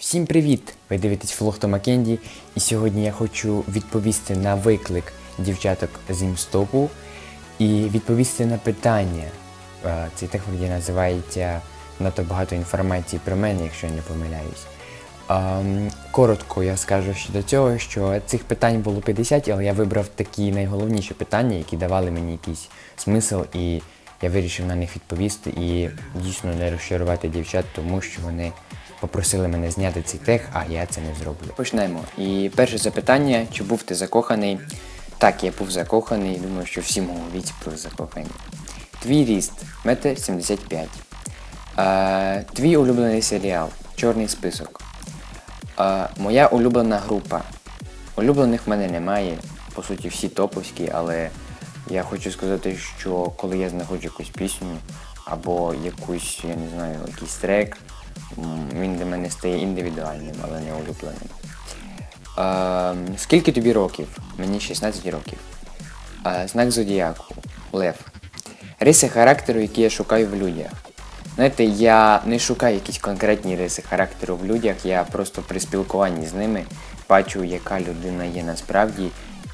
Всім привіт! Ви дивитесь влог Тома Кенді, і сьогодні я хочу відповісти на виклик дівчаток з імстопу і відповісти на питання. Е, Цей тех називається надто багато інформації про мене, якщо я не помиляюсь. Ем, Коротко я скажу щодо цього, що цих питань було 50, але я вибрав такі найголовніші питання, які давали мені якийсь смисл, і я вирішив на них відповісти і дійсно не розчарувати дівчат, тому що вони попросили мене зняти цей тех, а я це не зроблю. Почнемо. І перше запитання: чи був ти закоханий? Так, я був закоханий, думаю, що всі віці були закохані. Твій ріст метр 75. Е, твій улюблений серіал Чорний список. Е, моя улюблена група. Улюблених в мене немає. По суті, всі топовські, але я хочу сказати, що коли я знаходжу якусь пісню або якусь, я не знаю, якийсь трек, він для мене стає індивідуальним, але не улюбленим. Е, скільки тобі років? Мені 16 років. Е, знак зодіаку. Лев. Риси характеру, які я шукаю в людях. Знаєте, я не шукаю якісь конкретні риси характеру в людях, я просто при спілкуванні з ними бачу, яка людина є насправді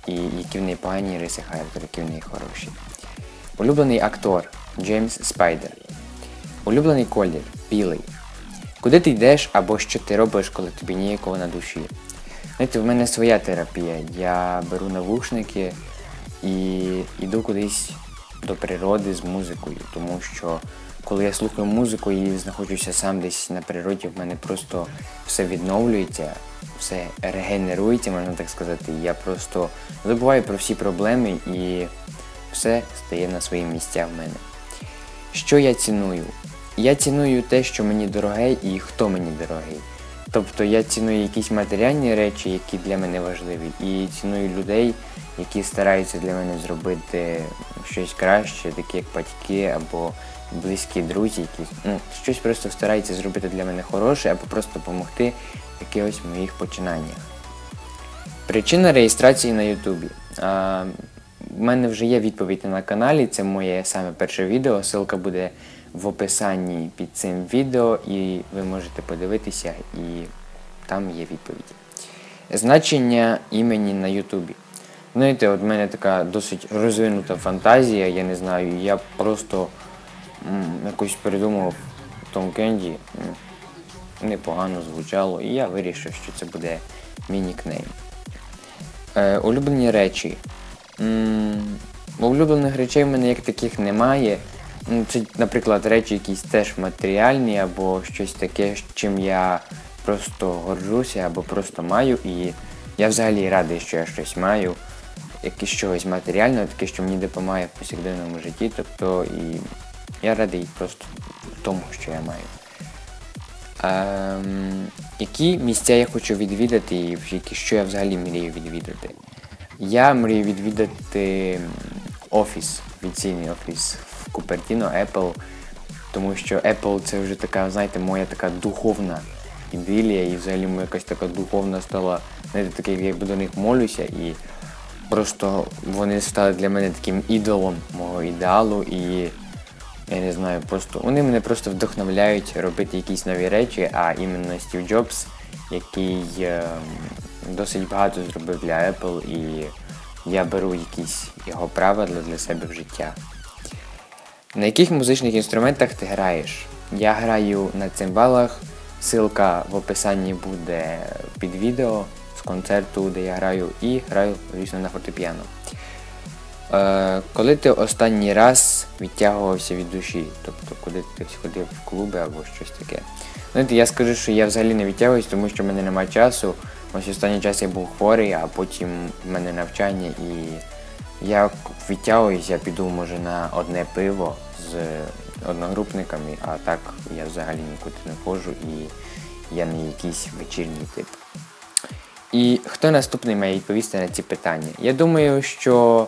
і які в неї погані риси характеру, які в неї хороші. Улюблений актор Джеймс Спайдер. Улюблений колір білий. Куди ти йдеш або що ти робиш, коли тобі ніякого на душі? Знаєте, в мене своя терапія. Я беру навушники і йду кудись до природи з музикою, тому що коли я слухаю музику і знаходжуся сам десь на природі, в мене просто все відновлюється, все регенерується, можна так сказати. Я просто забуваю про всі проблеми і все стає на свої місця в мене. Що я ціную? Я ціную те, що мені дороге і хто мені дорогий. Тобто я ціную якісь матеріальні речі, які для мене важливі, і ціную людей, які стараються для мене зробити щось краще, такі як батьки або близькі друзі, які ну, щось просто стараються зробити для мене хороше, або просто допомогти в якихось моїх починаннях. Причина реєстрації на Ютубі. У мене вже є відповідь на каналі, це моє саме перше відео. Ссылка буде в описанні під цим відео, і ви можете подивитися, і там є відповідь. Значення імені на Ютубі. Знаєте, от в мене така досить розвинута фантазія, я не знаю, я просто якось придумав Том Кенді, непогано звучало, і я вирішив, що це буде мій нікнейм. Е, улюблені речі. М, улюблених речей в мене як таких немає. Ну, Це, наприклад, речі якісь теж матеріальні, або щось таке, чим я просто горжуся, або просто маю. І я взагалі радий, що я щось маю, якесь чогось матеріального, таке, що мені допомагає в повсякденному житті. Тобто і я радий просто тому, що я маю. Ем, які місця я хочу відвідати і що я взагалі мрію відвідати? Я мрію відвідати офіс, офіційний офіс Купертіно, Apple, тому що Apple це вже така, знаєте, моя така духовна ідилія, і взагалі моя якась така духовна стала, знаєте, таке, якби до них молюся, і просто вони стали для мене таким ідолом мого ідеалу. і я не знаю, просто вони мене просто вдохновляють робити якісь нові речі, а іменно Стів Джобс, який е, досить багато зробив для Apple, і я беру якісь його правила для себе в життя. На яких музичних інструментах ти граєш? Я граю на цимбалах, ссылка в описанні буде під відео з концерту, де я граю, і граю, звісно, на фортепіано. Е, коли ти останній раз відтягувався від душі, тобто коли ти ходив в клуби або щось таке. Знаєте, я скажу, що я взагалі не відтягуюсь, тому що в мене немає часу. Ось останній час я був хворий, а потім в мене навчання і я відтягуюсь, я піду може на одне пиво з одногрупниками, а так я взагалі нікуди не ходжу і я не якийсь вечірній тип. І хто наступний має відповісти на ці питання? Я думаю, що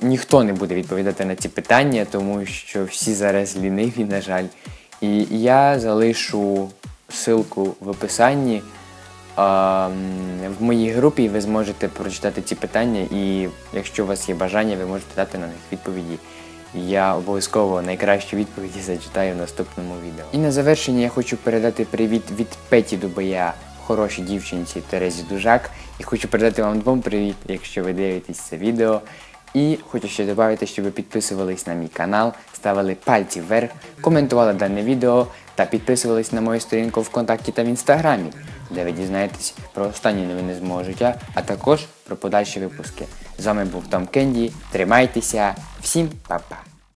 ніхто не буде відповідати на ці питання, тому що всі зараз ліниві, на жаль. І я залишу ссылку в описанні. В моїй групі ви зможете прочитати ці питання, і якщо у вас є бажання, ви можете дати на них відповіді. Я обов'язково найкращі відповіді зачитаю в наступному відео. І на завершення я хочу передати привіт від Петі Дубая, хорошій дівчинці Терезі Дужак. І хочу передати вам двом привіт, якщо ви дивитесь це відео. І хочу ще додати, щоб ви підписувались на мій канал, ставили пальці вверх, коментували дане відео та підписувались на мою сторінку ВКонтакті та в інстаграмі, де ви дізнаєтесь про останні новини з мого життя, а також про подальші випуски. З вами був Том Кенді. Тримайтеся, всім па-па!